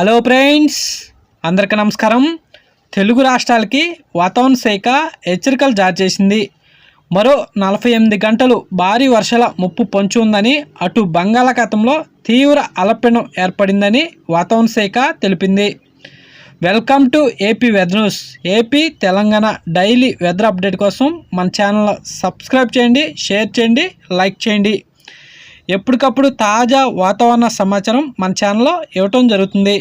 Hello friends అందరికీ నమస్కారం. తెలుగు రాష్ట్రాలకి వాతావరణ శాఖ హెచ్చరికలు జారీ చేసింది. మరో నలభై ఎనిమిది గంటలు భారీ వర్షాల ముప్పు పొంచి ఉందని అటు బంగాళాఖాతంలో తీవ్ర అలపెనం ఏర్పడిందని వాతావరణ శాఖ తెలిపింది. Welcome to AP weather news AP Telangana daily weather update కోసం మన ఛానల్ సబ్స్క్రైబ్ చేయండి షేర్ చేయండి లైక్ చేయండి. ఎప్పటికప్పుడు తాజా వాతావరణ సమాచారం మన ఛానల్లో ఇవ్వటం జరుగుతుంది.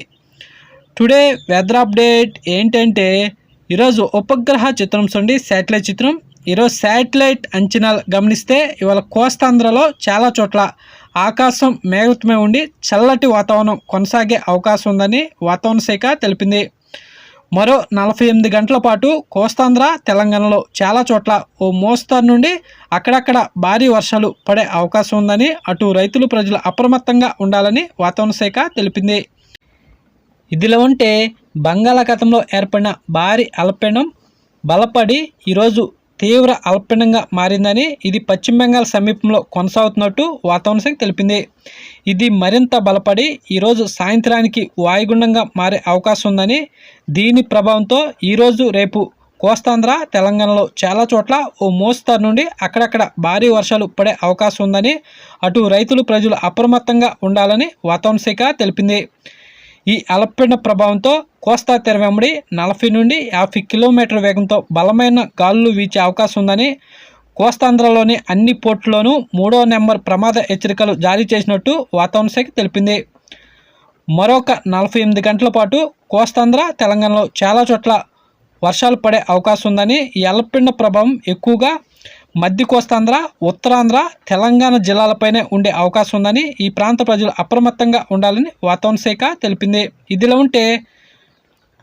టుడే వెదర్ అప్డేట్ ఏంటంటే ఈరోజు ఉపగ్రహ చిత్రం చూడండి శాటిలైట్ చిత్రం. ఈరోజు శాటిలైట్ అంచనాలు గమనిస్తే ఇవాళ కోస్తాంధ్రలో చాలా చోట్ల ఆకాశం మేఘతమై ఉండి చల్లటి వాతావరణం కొనసాగే అవకాశం ఉందని వాతావరణ శాఖ తెలిపింది. మరో నలభై ఎనిమిది గంటల పాటు కోస్తాంధ్ర తెలంగాణలో చాలా చోట్ల ఓ మోస్తరు నుండి అక్కడక్కడ భారీ వర్షాలు పడే అవకాశం ఉందని అటు రైతులు ప్రజలు అప్రమత్తంగా ఉండాలని వాతావరణ శాఖ తెలిపింది. ఇదిలో ఉంటే బంగాళాఖాతంలో ఏర్పడిన భారీ అల్పపీడనం బలపడి ఈరోజు తీవ్ర అల్పీనంగా మారిందని ఇది పశ్చిమ బెంగాల్ సమీపంలో కొనసాగుతున్నట్టు వాతావరణ శాఖ తెలిపింది. ఇది మరింత బలపడి ఈరోజు సాయంత్రానికి వాయుగుండంగా మారే అవకాశం ఉందని దీని ప్రభావంతో ఈరోజు రేపు కోస్తాంధ్ర తెలంగాణలో చాలా చోట్ల ఓ మోస్తరు నుండి అక్కడక్కడ భారీ వర్షాలు పడే అవకాశం ఉందని అటు రైతులు ప్రజలు అప్రమత్తంగా ఉండాలని వాతావరణ శాఖ తెలిపింది. ఈ అల్పపీడన ప్రభావంతో కోస్తా తీర వెంబడి నలభై నుండి యాభై కిలోమీటర్ వేగంతో బలమైన గాలులు వీచే అవకాశం ఉందని కోస్తాంధ్రలోని అన్ని పోర్టులోనూ మూడో నెంబర్ ప్రమాద హెచ్చరికలు జారీ చేసినట్టు వాతావరణ శాఖ తెలిపింది. మరొక నలభై ఎనిమిది గంటల పాటు కోస్తాంధ్ర తెలంగాణలో చాలా చోట్ల వర్షాలు పడే అవకాశం ఉందని ఈ అల్పపీడన ప్రభావం ఎక్కువగా మధ్య కోస్తాంధ్ర ఉత్తరాంధ్ర తెలంగాణ జిల్లాలపైనే ఉండే అవకాశం ఉందని ఈ ప్రాంత ప్రజలు అప్రమత్తంగా ఉండాలని వాతావరణ శాఖ తెలిపింది. ఇదిలా ఉంటే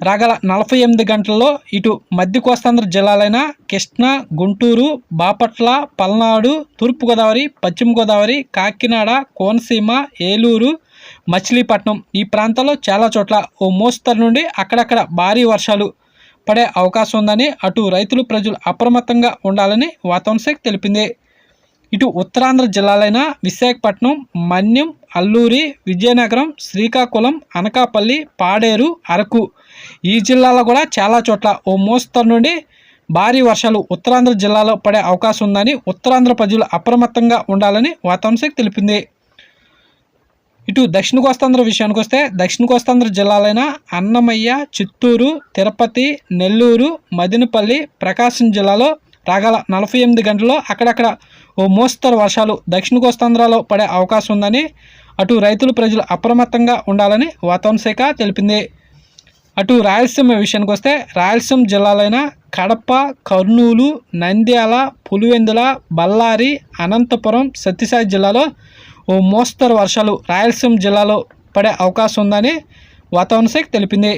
రాగల నలభై ఎనిమిది గంటల్లో ఇటు మధ్య కోస్తాంధ్ర జిల్లాలైన కృష్ణా గుంటూరు బాపట్ల పల్నాడు తూర్పుగోదావరి పశ్చిమ గోదావరి కాకినాడ కోనసీమ ఏలూరు మచిలీపట్నం ఈ ప్రాంతాల్లో చాలా చోట్ల ఓ మోస్తరు నుండి అక్కడక్కడ భారీ వర్షాలు పడే అవకాశం ఉందని అటు రైతులు ప్రజలు అప్రమత్తంగా ఉండాలని వాతావరణ శాఖ తెలిపింది. ఇటు ఉత్తరాంధ్ర జిల్లాలైన విశాఖపట్నం మన్యం అల్లూరి విజయనగరం శ్రీకాకుళం అనకాపల్లి పాడేరు అరకు ఈ జిల్లాలో కూడా చాలా చోట్ల ఓ మోస్తరు నుండి భారీ వర్షాలు ఉత్తరాంధ్ర జిల్లాలో పడే అవకాశం ఉందని ఉత్తరాంధ్ర ప్రజలు అప్రమత్తంగా ఉండాలని వాతావరణ శాఖ తెలిపింది. ఇటు దక్షిణ కోస్తాంధ్ర విషయానికి వస్తే దక్షిణ కోస్తాంధ్ర జిల్లాలైన అన్నమయ్య చిత్తూరు తిరుపతి నెల్లూరు మదినపల్లి ప్రకాశం జిల్లాలో రాగల నలభై ఎనిమిది గంటల్లో అక్కడక్కడ ఓ మోస్తరు వర్షాలు దక్షిణ కోస్తాంధ్రలో పడే అవకాశం ఉందని అటు రైతులు ప్రజలు అప్రమత్తంగా ఉండాలని వాతావరణ శాఖ తెలిపింది. అటు రాయలసీమ విషయానికి వస్తే రాయలసీమ జిల్లాలైన కడప కర్నూలు నంద్యాల పులివెందుల బళ్ళారి అనంతపురం సత్యసాయి జిల్లాలో ఓ మోస్తరు వర్షాలు రాయలసీమ జిల్లాలో పడే అవకాశం ఉందని వాతావరణ శాఖ తెలిపింది.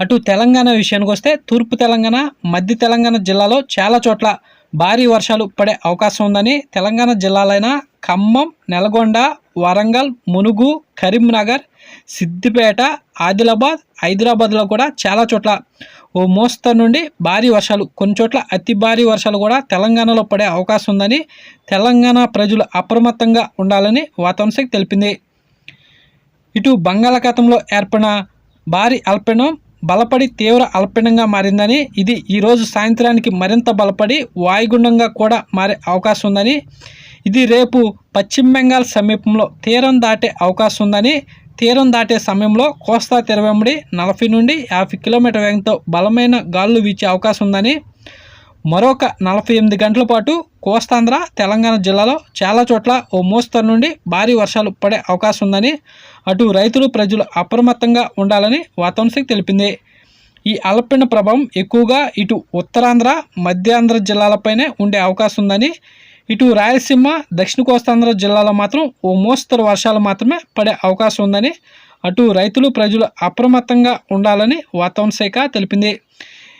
అటు తెలంగాణ విషయానికి వస్తే తూర్పు తెలంగాణ మధ్య తెలంగాణ జిల్లాలో చాలా చోట్ల భారీ వర్షాలు పడే అవకాశం ఉందని తెలంగాణ జిల్లాలైన ఖమ్మం నల్గొండ వరంగల్ మునుగు కరీంనగర్ సిద్దిపేట ఆదిలాబాద్ హైదరాబాద్లో కూడా చాలా చోట్ల ఓ మోస్తరు నుండి భారీ వర్షాలు కొన్ని చోట్ల అతి భారీ వర్షాలు కూడా తెలంగాణలో పడే అవకాశం ఉందని తెలంగాణ ప్రజలు అప్రమత్తంగా ఉండాలని వాతావరణ శాఖ తెలిపింది. ఇటు బంగాళాఖాతంలో ఏర్పడిన భారీ అల్పీడనం బలపడి తీవ్ర అల్పీడంగా మారిందని ఇది ఈరోజు సాయంత్రానికి మరింత బలపడి వాయుగుండంగా కూడా మారే అవకాశం ఉందని ఇది రేపు పశ్చిమ బెంగాల్ సమీపంలో తీరం దాటే అవకాశం ఉందని తీరం దాటే సమయంలో కోస్తా తెరవెంబడి నలభై నుండి యాభై కిలోమీటర్ వేగంతో బలమైన గాలులు వీచే అవకాశం ఉందని మరొక నలభై ఎనిమిది గంటల పాటు కోస్తాంధ్ర తెలంగాణ జిల్లాలో చాలా చోట్ల ఓ మోస్తరు నుండి భారీ వర్షాలు పడే అవకాశం ఉందని అటు రైతులు ప్రజలు అప్రమత్తంగా ఉండాలని వాతావరణ శాఖ తెలిపింది. ఈ అల్పపీడన ప్రభావం ఎక్కువగా ఇటు ఉత్తరాంధ్ర మధ్యాంధ్ర జిల్లాలపైనే ఉండే అవకాశం ఉందని ఇటు రాయలసీమ దక్షిణ కోస్తాంధ్ర జిల్లాలో మాత్రం ఓ మోస్తరు వర్షాలు మాత్రమే పడే అవకాశం ఉందని అటు రైతులు ప్రజలు అప్రమత్తంగా ఉండాలని వాతావరణ శాఖ తెలిపింది.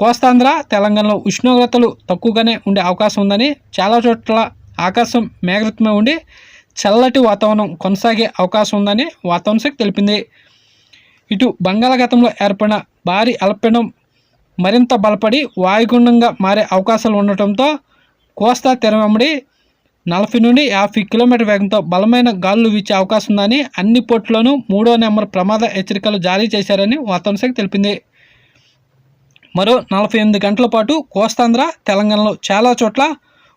కోస్తాంధ్ర తెలంగాణలో ఉష్ణోగ్రతలు తక్కువగానే ఉండే అవకాశం ఉందని చాలా చోట్ల ఆకాశం మేఘృతమై ఉండి చల్లటి వాతావరణం కొనసాగే అవకాశం ఉందని వాతావరణ శాఖ తెలిపింది. ఇటు బంగాళాఖాతంలో ఏర్పడిన భారీ అల్పపీడనం మరింత బలపడి వాయుగుండంగా మారే అవకాశాలు ఉండటంతో కోస్తా తీరం నలభై నుండి యాభై కిలోమీటర్ వేగంతో బలమైన గాలులు వీచే అవకాశం ఉందని అన్ని పోర్టులోనూ మూడో నెంబర్ ప్రమాద హెచ్చరికలు జారీ చేశారని వాతావరణ శాఖ తెలిపింది. మరో నలభై ఎనిమిది గంటల పాటు కోస్తాంధ్ర తెలంగాణలో చాలా చోట్ల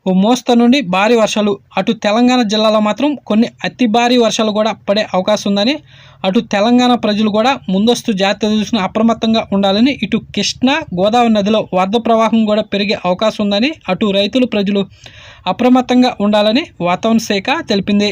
ఓ మోస్త నుండి భారీ వర్షాలు. అటు తెలంగాణ జిల్లాలో మాత్రం కొన్ని అతి భారీ వర్షాలు కూడా పడే అవకాశం ఉందని అటు తెలంగాణ ప్రజలు కూడా ముందస్తు జాగ్రత్త చూసిన అప్రమత్తంగా ఉండాలని ఇటు కృష్ణా గోదావరి నదిలో వరద ప్రవాహం కూడా పెరిగే అవకాశం ఉందని అటు రైతులు ప్రజలు అప్రమత్తంగా ఉండాలని వాతావరణ శాఖ తెలిపింది.